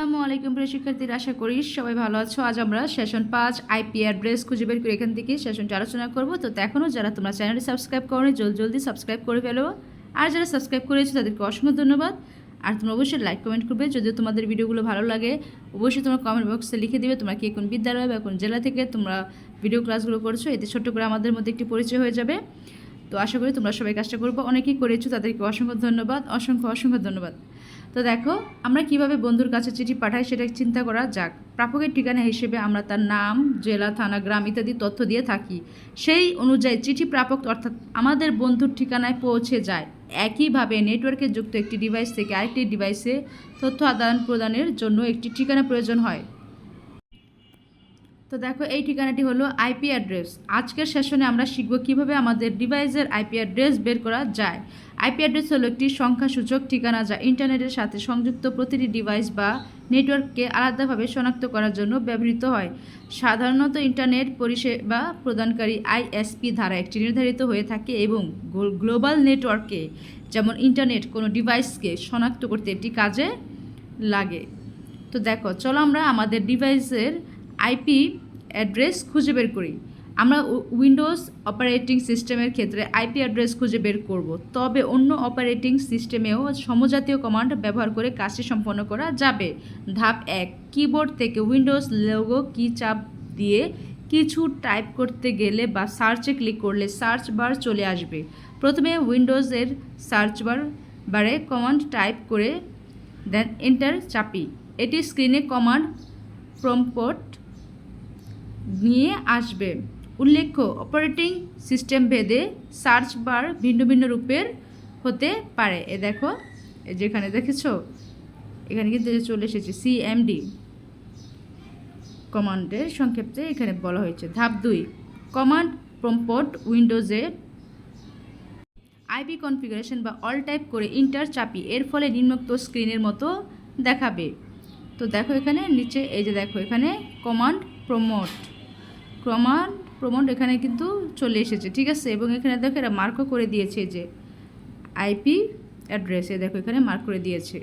আসসালামু আলাইকুম প্রিয় শিক্ষার্থীরা, আশা করি সবাই ভালো আছো। আজ আমরা সেশন পাঁচ আইপি অ্যাড্রেস খুঁজে বের করে এখান থেকে সেশনটি আলোচনা করব। তো এখনও যারা তোমরা চ্যানেলটি সাবস্ক্রাইব করো জলদি জলদি সাবস্ক্রাইব করে ফেলো। আর যারা সাবস্ক্রাইব করেছ, তাদেরকে অসংখ্য ধন্যবাদ। আর তোমরা অবশ্যই লাইক কমেন্ট করবে। যদিও তোমাদের ভিডিওগুলো ভালো লাগে, অবশ্যই তোমরা কমেন্ট বক্সে লিখে দিবে তোমরা কি কোন বিদ্যালয় বা কোন জেলা থেকে তোমরা ভিডিও ক্লাসগুলো করছ। এতে ছোট্ট করে আমাদের মধ্যে একটি পরিচয় হয়ে যাবে। তো আশা করি তোমরা সবাই কাজটা করব। অনেকেই করেছ, তাদেরকে অসংখ্য ধন্যবাদ, অসংখ্য অসংখ্য ধন্যবাদ। তো দেখো, আমরা কীভাবে বন্ধুর কাছে চিঠি পাঠাই সেটা চিন্তা করা যাক। প্রাপকের ঠিকানা হিসেবে আমরা তার নাম, জেলা, থানা, গ্রাম ইত্যাদি তথ্য দিয়ে থাকি। সেই অনুযায়ী চিঠি প্রাপক অর্থাৎ আমাদের বন্ধুর ঠিকানায় পৌঁছে যায়। একইভাবে নেটওয়ার্কে যুক্ত একটি ডিভাইস থেকে আরেকটি ডিভাইসে তথ্য আদান প্রদানের জন্য একটি ঠিকানা প্রয়োজন হয়। তো দেখো, এই ঠিকানাটি হলো আইপি অ্যাড্রেস। আজকের সেশনে আমরা শিখব কীভাবে আমাদের ডিভাইসের আইপি অ্যাড্রেস বের করা যায়। আইপি অ্যাড্রেস হলো একটি সংখ্যাসূচক ঠিকানা যা ইন্টারনেটের সাথে সংযুক্ত প্রতিটি ডিভাইস বা নেটওয়ার্ককে আলাদাভাবে শনাক্ত করার জন্য ব্যবহৃত হয়। সাধারণত ইন্টারনেট পরিষেবা প্রদানকারী আইএসপি ধারা একটি নির্ধারিত হয়ে থাকে এবং গ্লোবাল নেটওয়ার্কে, যেমন ইন্টারনেট, কোনো ডিভাইসকে শনাক্ত করতে এটি কাজে লাগে। তো দেখো, চলো আমরা আমাদের ডিভাইসের আইপি অ্যাড্রেস খুঁজে বের করি। আমরা উইন্ডোজ অপারেটিং সিস্টেমের ক্ষেত্রে আইপি অ্যাড্রেস খুঁজে বের করব। তবে অন্য অপারেটিং সিস্টেমেও সমজাতীয় কমান্ড ব্যবহার করে কাজটি সম্পন্ন করা যাবে। ধাপ এক, কিবোর্ড থেকে উইন্ডোজ লোগো কি চাপ দিয়ে কিছু টাইপ করতে গেলে বা সার্চে ক্লিক করলে সার্চ বার চলে আসবে। প্রথমে উইন্ডোজের সার্চ বার, বারে কমান্ড টাইপ করে দেন এন্টার চাপি। এটি স্ক্রিনে কমান্ড প্রম্পট নিয়ে আসবে। উল্লেখ্য অপারেটিং সিস্টেম ভেদে সার্চ বার ভিন্ন ভিন্ন রূপের হতে পারে। এ দেখো যেখানে দেখেছ, এখানে কিন্তু চলে এসেছে সিএমডি কমান্ডের সংক্ষেপে এখানে বলা হয়েছে। ধাপ দুই কমান্ড প্রম্পট উইন্ডোজে আইপি কনফিগারেশন বা অল টাইপ করে ইন্টার চাপি এর ফলে নিম্নোক্ত স্ক্রিনের মতো দেখাবে। তো দেখো এখানে, নিচে এই যে দেখো, এখানে কমান্ড প্রমোট। কমান্ড প্রমোট এখানে কিন্তু চলে এসেছে, ঠিক আছে? এবং এখানে দেখো এরা মার্কও করে দিয়েছে যে আইপি অ্যাড্রেসে দেখো এখানে মার্ক করে দিয়েছে।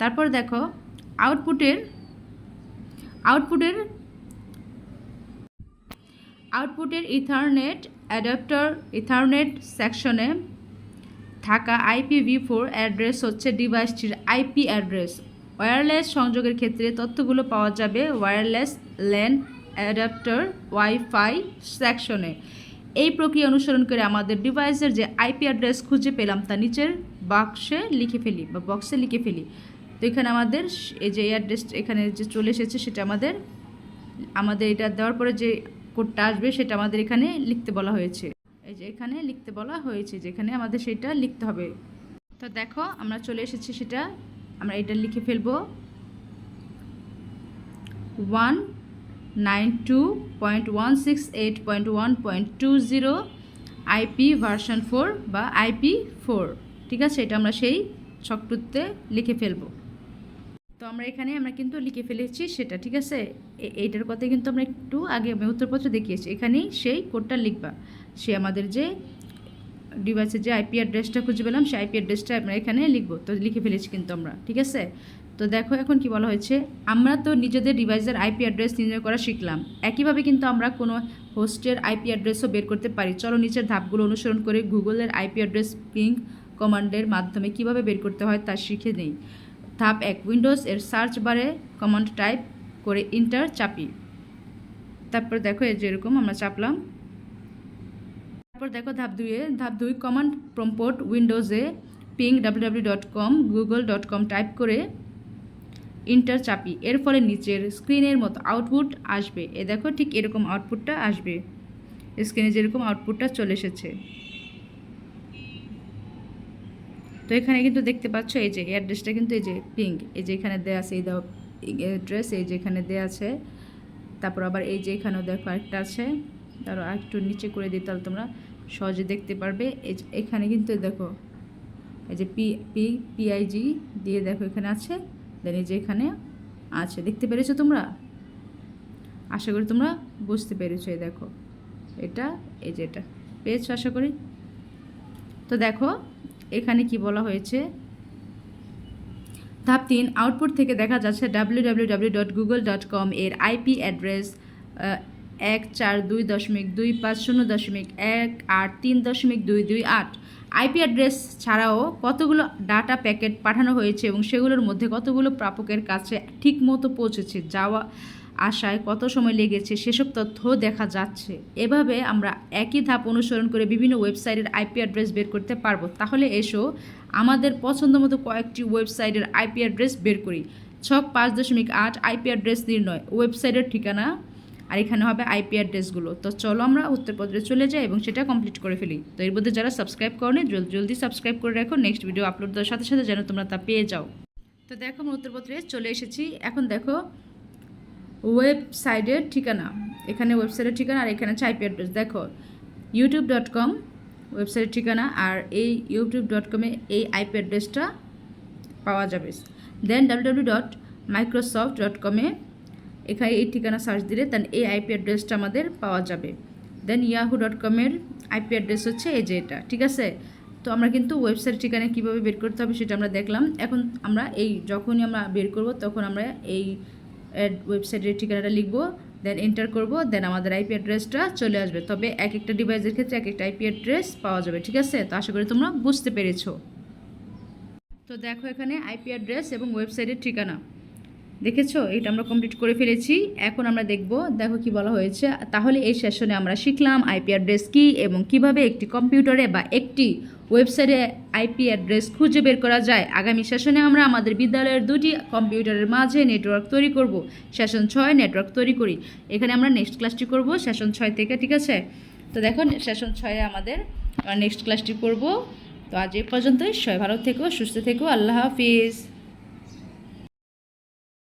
তারপর দেখো আউটপুটের আউটপুটের আউটপুটের ইথারনেট অ্যাডাপ্টার ইথারনেট সেকশনে থাকা আইপিভি ফোর অ্যাড্রেস হচ্ছে ডিভাইসটির আইপি অ্যাড্রেস ওয়্যারলেস সংযোগের ক্ষেত্রে তথ্যগুলো পাওয়া যাবে ওয়্যারলেস ল্যান অ্যাডাপ্টার ওয়াইফাই সেকশনে এই প্রক্রিয়া অনুসরণ করে আমাদের ডিভাইসের যে আইপি অ্যাড্রেস খুঁজে পেলাম, তা নিচের বাক্সে লিখে ফেলি বা বক্সে লিখে ফেলি। তো এখানে আমাদের এই যে অ্যাড্রেস এখানে যে চলে এসেছে, সেটা আমাদের আমাদের এটা দেওয়ার পরে যে কোডটা আসবে, সেটা আমাদের এখানে লিখতে বলা হয়েছে। এই যে এখানে লিখতে বলা হয়েছে যেখানে আমাদের সেটা লিখতে হবে। তো দেখো, আমরা চলে এসেছি সেটা আমরা এটা লিখে ফেলব। One nine two point one six eight point one point two zero IP version four বা আইপি ফোর। ঠিক আছে? এটা আমরা সেই ছকটুতে লিখে ফেলব। তো আমরা এখানে আমরা কিন্তু লিখে ফেলেছি সেটা, ঠিক আছে? এইটার কথাই কিন্তু আমরা একটু আগে আমি উত্তরপত্র দেখিয়েছি। এখানেই সেই কোডটা লিখবা। সে আমাদের যে ডিভাইসের যে আইপি অ্যাড্রেসটা খুঁজে পেলাম, সেই আইপি অ্যাড্রেসটা আমরা এখানে লিখব। তো লিখে ফেলেছি কিন্তু আমরা, ঠিক আছে? তো দেখো এখন কি বলা হয়েছে, আমরা তো নিজেদের ডিভাইসের আইপি অ্যাড্রেস নির্ণয় করা শিখলাম। একইভাবে কিন্তু আমরা কোনো হোস্টের আইপি অ্যাড্রেসও বের করতে পারি। চলো নিচের ধাপগুলো অনুসরণ করে গুগলের আইপি অ্যাড্রেস পিং কমান্ডের মাধ্যমে কীভাবে বের করতে হয় তা শিখে নেই। ধাপ এক উইন্ডোজ এর সার্চ বারে কমান্ড টাইপ করে ইন্টার চাপি। তারপর দেখো যেরকম আমরা চাপলাম। তারপর দেখো ধাপ দুইয়ে, ধাপ দুই command prompt উইন্ডোজে ping W dot com Google dot com type করে ইন্টার চাপি। এর ফলে নিচের স্ক্রিনের মতো আউটপুট আসবে। এ দেখো ঠিক এরকম আউটপুটটা আসবে। স্ক্রিনে যেরকম আউটপুটটা চলে এসেছে। তো এখানে কিন্তু দেখতে পাচ্ছ এই যে অ্যাড্রেসটা কিন্তু এই যে পিঙ্ক এই যে এখানে দেওয়া আছে, এই দাও অ্যাড্রেস এই যে এখানে দেওয়া আছে। তারপর আবার এই যে এখানেও দেখো আরেকটা আছে। আরও একটু নিচে করে দিই, তাহলে তোমরা সহজে দেখতে পারবে। এখানে কিন্তু দেখো, এই যে পি পি পিআইজি দিয়ে দেখো এখানে আছে দেন এই যে এখানে আছে। দেখতে পেরেছ তোমরা? আশা করি তোমরা বুঝতে পেরেছ, এই দেখো। এটা, এই যে এটা। পেয়েছ আশা করি? তো দেখো, এখানে কি বলা হয়েছে? ধাপ তিন আউটপুট থেকে দেখা যাচ্ছে W W W dot Google dot com এর আইপি অ্যাড্রেস এক চার দুই দশমিক দুই পাঁচ শূন্য দশমিক এক আট তিন দশমিক দুই দুই আট। আইপি অ্যাড্রেস ছাড়াও কতগুলো ডাটা প্যাকেট পাঠানো হয়েছে এবং সেগুলোর মধ্যে কতগুলো প্রাপকের কাছে ঠিকমতো পৌঁছেছে, যাওয়া আসায় কত সময় লেগেছে, সেসব তথ্য দেখা যাচ্ছে। এভাবে আমরা একই ধাপ অনুসরণ করে বিভিন্ন ওয়েবসাইটের আইপি অ্যাড্রেস বের করতে পারব। তাহলে এসো আমাদের পছন্দ মতো কয়েকটি ওয়েবসাইটের আইপি অ্যাড্রেস বের করি। ছক পাঁচ দশমিক আট, আইপি অ্যাড্রেস নির্ণয়, ওয়েবসাইটের ঠিকানা আর এখানে হবে আইপি অ্যাড্রেসগুলো তো চলো আমরা উত্তরপত্রে চলে যাই এবং সেটা কমপ্লিট করে ফেলি। তো এর মধ্যে যারা সাবস্ক্রাইব করনি জলদি জলদি সাবস্ক্রাইব করে রাখো। নেক্সট ভিডিও আপলোড দেওয়ার সাথে সাথে যেন তোমরা তা পেয়ে যাও। তো দেখো আমরা উত্তরপত্রে চলে এসেছি। এখন দেখো ওয়েবসাইটের ঠিকানা। এখানে ওয়েবসাইটের ঠিকানা আর এখানে হচ্ছে আইপি অ্যাড্রেস দেখো ইউটিউব ডট কম ওয়েবসাইটের ঠিকানা আর এই ইউটিউব ডট কমে এই আইপি অ্যাড্রেসটা পাওয়া যাবে। Then W dot Microsoft dot কমে এখানে এই ঠিকানা সার্চ দিলে দেন এই আইপি অ্যাড্রেসটা আমাদের পাওয়া যাবে। দেন ইয়াহু ডট কমের আইপি অ্যাড্রেস হচ্ছে এই যে এটা, ঠিক আছে? তো আমরা কিন্তু ওয়েবসাইট ঠিকানা কীভাবে বের করতে হবে সেটা আমরা দেখলাম। এখন আমরা এই যখনই আমরা বের করব তখন আমরা এই ওয়েবসাইটের ঠিকানাটা লিখব দেন এন্টার করব দেন আমাদের আইপি অ্যাড্রেসটা চলে আসবে। তবে এক একটা ডিভাইসের ক্ষেত্রে এক একটা আইপি অ্যাড্রেস পাওয়া যাবে, ঠিক আছে? তো আশা করি তোমরা বুঝতে পেরেছ। তো দেখো এখানে আইপি অ্যাড্রেস এবং ওয়েবসাইটের ঠিকানা। দেখেছ? এটা আমরা কমপ্লিট করে ফেলেছি। এখন আমরা দেখব, দেখো কি বলা হয়েছে। তাহলে এই সেশনে আমরা শিখলাম আইপি অ্যাড্রেস কী এবং কীভাবে একটি কম্পিউটারে বা একটি ওয়েবসাইটে আইপি অ্যাড্রেস খুঁজে বের করা যায়। আগামী সেশনে আমরা আমাদের বিদ্যালয়ের দুটি কম্পিউটারের মাঝে নেটওয়ার্ক তৈরি করব। সেশন ছয় নেটওয়ার্ক তৈরি করি। এখানে আমরা নেক্সট ক্লাসটি করব সেশন ছয় থেকে, ঠিক আছে? তো দেখো সেশন ছয়ে আমাদের নেক্সট ক্লাসটি করব। তো আজ এই পর্যন্তই। সবাই ভালো থেকো, সুস্থ থেকো। আল্লাহ হাফিজ।